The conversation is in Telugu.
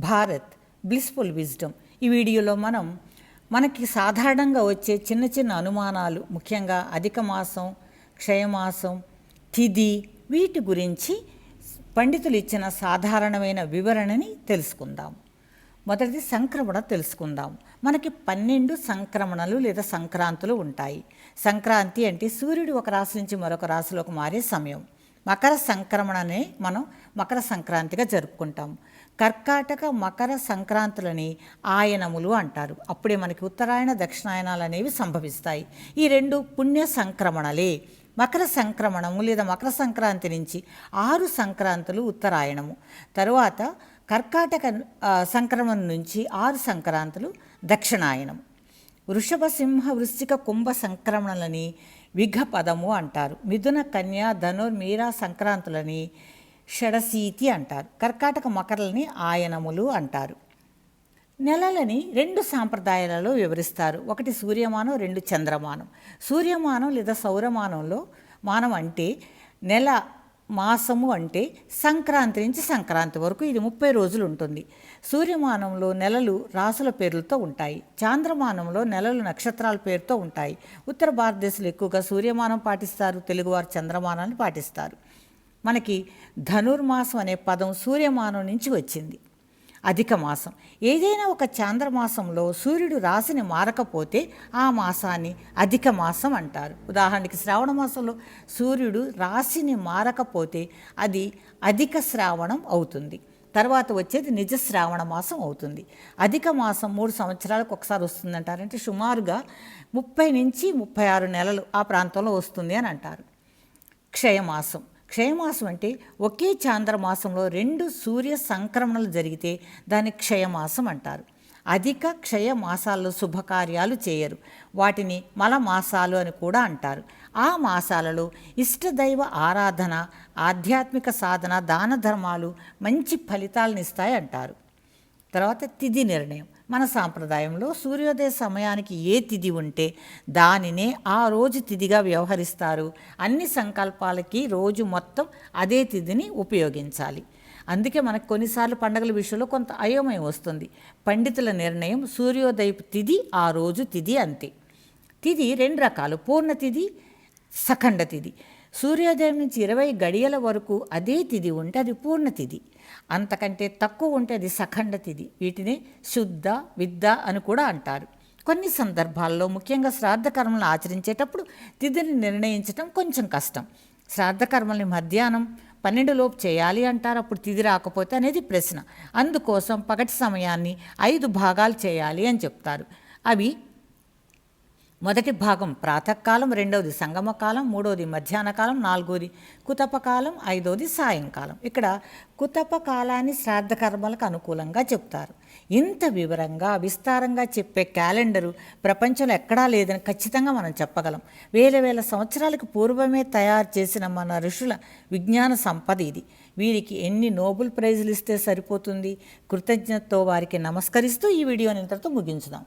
భారత్ బ్లిస్ఫుల్ విజ్డమ్ ఈ వీడియోలో మనం మనకి సాధారణంగా వచ్చే చిన్న చిన్న అనుమానాలు ముఖ్యంగా అధిక మాసం క్షయమాసం తిథి వీటి గురించి పండితులు ఇచ్చిన సాధారణమైన వివరణని తెలుసుకుందాం. మొదటిది సంక్రమణ తెలుసుకుందాం. మనకి పన్నెండు సంక్రమణలు లేదా సంక్రాంతులు ఉంటాయి. సంక్రాంతి అంటే సూర్యుడు ఒక రాశి నుంచి మరొక రాశిలోకి మారే సమయం. మకర సంక్రమణనే మనం మకర సంక్రాంతిగా జరుపుకుంటాం. కర్కాటక మకర సంక్రాంతులని ఆయనములు అంటారు. అప్పుడే మనకి ఉత్తరాయణ దక్షిణాయనాలు అనేవి సంభవిస్తాయి. ఈ రెండు పుణ్య సంక్రమణలే. మకర సంక్రమణము లేదా మకర సంక్రాంతి నుంచి ఆరు సంక్రాంతులు ఉత్తరాయణము. తరువాత కర్కాటక సంక్రమణం నుంచి ఆరు సంక్రాంతులు దక్షిణాయనం వృషభ సింహ వృశ్చిక కుంభ సంక్రమణలని విఘపదము అంటారు. మిథున కన్య ధనుర్ మీరా సంక్రాంతులని షడసీతి అంటారు. కర్కాటక మకరలని ఆయనములు అంటారు. నెలలని రెండు సాంప్రదాయాలలో వివరిస్తారు. ఒకటి సూర్యమానం రెండు చంద్రమానం. సూర్యమానం లేదా సౌరమానంలో మానం అంటే నెల మాసము అంటే సంక్రాంతి నుంచి సంక్రాంతి వరకు ఇది ముప్పై రోజులు ఉంటుంది. సూర్యమానంలో నెలలు రాసుల పేర్లతో ఉంటాయి. చాంద్రమానంలో నెలలు నక్షత్రాల పేరుతో ఉంటాయి. ఉత్తర భారతదేశంలో ఎక్కువగా సూర్యమానం పాటిస్తారు. తెలుగువారు చంద్రమానాన్ని పాటిస్తారు. మనకి ధనుర్మాసం అనే పదం సూర్యమానం నుంచి వచ్చింది. అధిక మాసం. ఏదైనా ఒక చాంద్రమాసంలో సూర్యుడు రాశిని మారకపోతే ఆ మాసాన్ని అధిక మాసం అంటారు. ఉదాహరణకి శ్రావణ మాసంలో సూర్యుడు రాశిని మారకపోతే అది అధిక శ్రావణం అవుతుంది. తర్వాత వచ్చేది నిజ శ్రావణ మాసం అవుతుంది. అధిక మాసం మూడు సంవత్సరాలకు ఒకసారి వస్తుందంటారంటే సుమారుగా ముప్పై నుంచి ముప్పై ఆరు నెలలు ఆ ప్రాంతంలో వస్తుంది అని అంటారు. క్షయమాసం. క్షయమాసం అంటే ఒకే చాంద్రమాసంలో రెండు సూర్య సంక్రమణలు జరిగితే దాన్ని క్షయమాసం అంటారు. అధిక క్షయ మాసాల్లో శుభకార్యాలు చేయరు. వాటిని మల మాసాలు అని కూడా అంటారు. ఆ మాసాలలో ఇష్టదైవ ఆరాధన ఆధ్యాత్మిక సాధన దాన ధర్మాలు మంచి ఫలితాలను ఇస్తాయి అంటారు. తర్వాత తిథి నిర్ణయం. మన సాంప్రదాయంలో సూర్యోదయ సమయానికి ఏ తిథి ఉంటే దానినే ఆ రోజు తిథిగా వ్యవహరిస్తారు. అన్ని సంకల్పాలకి రోజు మొత్తం అదే తిథిని ఉపయోగించాలి. అందుకే మనకు కొన్నిసార్లు పండగల విషయంలో కొంత అయోమయం వస్తుంది. పండితుల నిర్ణయం సూర్యోదయ తిథి ఆ రోజు తిథి అంతే. తిథి రెండు రకాలు. పూర్ణ తిథి సఖండ తిథి. సూర్యోదయం నుంచి ఇరవై గడియల వరకు అదే తిథి ఉంటే అది పూర్ణ తిథి అంతకంటే తక్కువ ఉంటే అది సఖండ తిథి వీటిని శుద్ధ విద్ద అని కూడా అంటారు. కొన్ని సందర్భాల్లో ముఖ్యంగా శ్రాద్ధ కర్మలను ఆచరించేటప్పుడు తిథిని నిర్ణయించడం కొంచెం కష్టం. శ్రాద్ధ కర్మల్ని మధ్యాహ్నం పన్నెండు లోపు చేయాలి అంటారు. అప్పుడు తిథి రాకపోతే అనేది ప్రశ్న. అందుకోసం పగటి సమయాన్ని ఐదు భాగాలు చేయాలి అని చెప్తారు. అవి మొదటి భాగం ప్రాతకాలం రెండవది సంగమకాలం మూడవది మధ్యాహ్న కాలం నాలుగోది కుతపకాలం ఐదవది సాయంకాలం. ఇక్కడ కుతప కాలాన్ని శ్రాద్ధ కర్మలకు అనుకూలంగా చెప్తారు. ఇంత వివరంగా విస్తారంగా చెప్పే క్యాలెండరు ప్రపంచంలో ఎక్కడా లేదని ఖచ్చితంగా మనం చెప్పగలం. వేల వేల సంవత్సరాలకు పూర్వమే తయారు చేసిన మన ఋషుల విజ్ఞాన సంపద ఇది. వీరికి ఎన్ని నోబెల్ ప్రైజులు ఇస్తే సరిపోతుంది? కృతజ్ఞతతో వారికి నమస్కరిస్తూ ఈ వీడియోని ఇంతటితో ముగించుదాం.